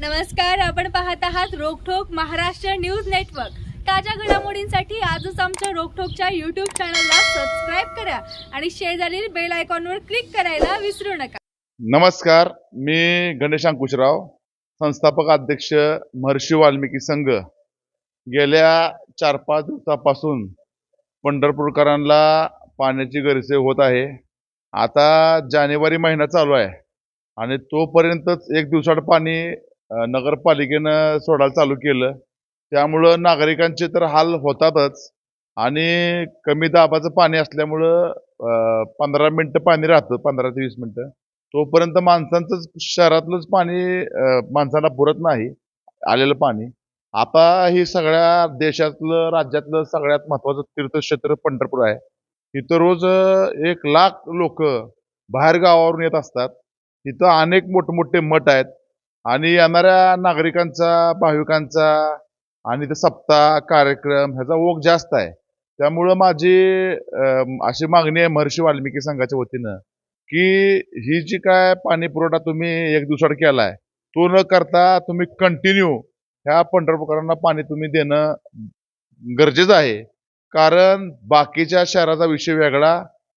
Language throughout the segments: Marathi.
नमस्कार आपण पाहत आहात रोखोक महाराष्ट्र न्यूज नेटवर्क. ताज्या घडामोडींसाठी आजच आमच्या रोखोकच्या युट्यूब चॅनलला सबस्क्राईब करा आणि शेजारील बेल आयकॉनवर क्लिक करायला विसरू नका. नमस्कार मी गणेश अंकुशराव संस्थापक अध्यक्ष महर्षी वाल्मिकी संघ. गेल्या चार पाच दिवसापासून पंढरपूरकरांना पाण्याची गरजे होत आहे. आता जानेवारी महिना चालू आहे आणि तोपर्यंतच एक दिवसाड पाणी नगरपालिकेनं सोडायला चालू केलं. त्यामुळं नागरिकांचे तर हाल होतातच आणि कमी दाबाचं पाणी असल्यामुळं पंधरा मिनटं पाणी राहतं पंधरा ते वीस मिनटं. तोपर्यंत माणसांचंच शहरातलंच पाणी माणसांना पुरत नाही आलेलं पाणी. आता ही सगळ्या देशातलं राज्यातलं सगळ्यात महत्वाचं तीर्थक्षेत्र पंढरपूर आहे. इथं रोज एक लाख लोक बाहेर गावावरून येत असतात. इथं अनेक मोठमोठे मठ आहेत. आणि येणाऱ्या नागरिकांचा भाविकांचा आणि ते सप्ताह कार्यक्रम ह्याचा ओघ जास्त आहे. त्यामुळं माझी अशी मागणी आहे महर्षी वाल्मिकी संघाच्या वतीनं की ही जी काय पाणी पुरवठा तुम्ही एक दिवसाड केलाय तो न करता तुम्ही कंटिन्यू ह्या पंढरपूरकरांना पाणी तुम्ही देणं गरजेचं आहे. कारण बाकीच्या शहराचा विषय वेगळा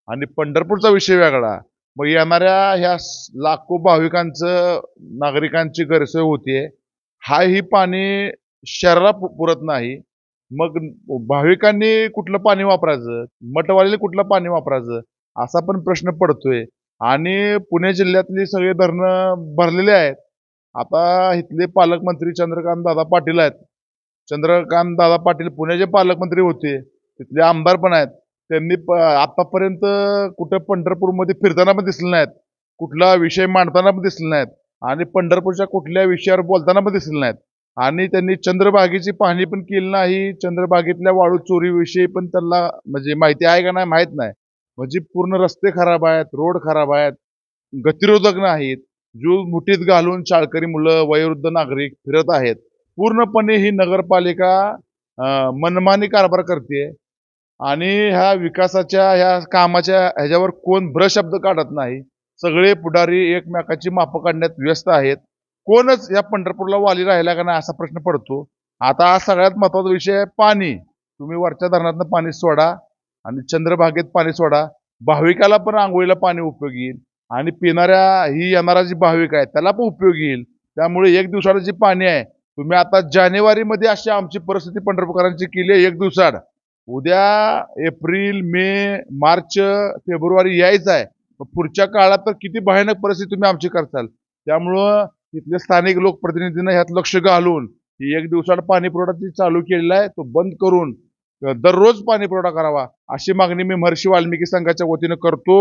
आणि पंढरपूरचा विषय वेगळा. मग येणाऱ्या ह्या लाखो भाविकांचं नागरिकांची गैरसोय होतीये. हा ही पाणी शहराला पुरत नाही. मग भाविकांनी कुठलं पाणी वापरायचं? मठवालीने कुठलं पाणी वापरायचं? असा पण प्रश्न पडतोय. आणि पुणे जिल्ह्यातली सगळी धरणं भरलेली आहेत. आता इथले पालकमंत्री चंद्रकांत दादा पाटील आहेत. चंद्रकांत दादा पाटील पुण्याचे पालकमंत्री होते. तिथले आमदार पण आहेत. त्यांनी प- आतापर्यंत कुठं पंढरपूरमध्ये फिरताना पण दिसले नाहीत. कुठला विषय मांडताना पण दिसले नाहीत. आणि पंढरपूरच्या कुठल्या विषयावर बोलताना पण दिसले नाहीत. आणि त्यांनी चंद्रभागेची पाहणी पण केली नाही. चंद्रभागेतल्या वाळू चोरीविषयी पण त्यांना म्हणजे माहिती आहे का नाही माहीत नाही. म्हणजे पूर्ण रस्ते खराब आहेत रोड खराब आहेत गतिरोधक नाहीत. जो मुठीत घालून शाळकरी मुलं वयोवृद्ध नागरिक फिरत आहेत. पूर्णपणे ही नगरपालिका मनमानी कारभार करते आणि ह्या विकासाच्या ह्या कामाच्या ह्याच्यावर कोण भ्रशब्द काढत नाही. सगळे पुढारी एकमेकाची मापं काढण्यात व्यस्त आहेत. कोणच या पंढरपूरला वाली राहिला का नाही असा प्रश्न पडतो. आता हा सगळ्यात महत्त्वाचा विषय आहे पाणी. तुम्ही वरच्या धरणातनं पाणी सोडा आणि चंद्रभागेत पाणी सोडा. भाविकाला पण आंघोळीला पाणी उपयोग येईल. आणि पिणाऱ्या ही येणारा जी भाविक आहे त्याला पण उपयोग येईल. त्यामुळे एक दिवसाला जी पाणी आहे तुम्ही आता जानेवारीमध्ये अशी आमची परिस्थिती पंढरपूरकरांची केली आहे एक दिवसाड उद्या एप्रिल मे मार्च फेब्रुवारी यायचं आहे. पुढच्या काळात तर किती भयानक परिस्थिती तुम्ही आमची करताल. त्यामुळं तिथल्या स्थानिक लोकप्रतिनिधींना ह्यात लक्ष घालून ही एक दिवसाड पाणी पुरवठा चालू केलेला आहे तो बंद करून दररोज पाणी पुरवठा करावा अशी मागणी मी महर्षी वाल्मिकी संघाच्या वतीनं करतो.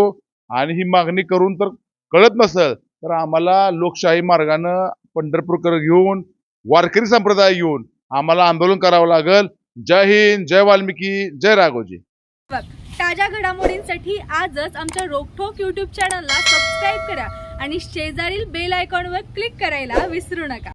आणि ही मागणी करून तर कळत नसेल तर आम्हाला लोकशाही मार्गानं पंढरपूरकर घेऊन वारकरी संप्रदाय घेऊन आम्हाला आंदोलन करावं लागेल. जय हिंद जय वाल्मिकी जय राघोजी. ताज्या घडामोडींसाठी आजच आमच्या रोखोक युट्यूब चॅनलला सबस्क्राईब करा आणि शेजारील बेल आयकॉनवर क्लिक करायला विसरू नका.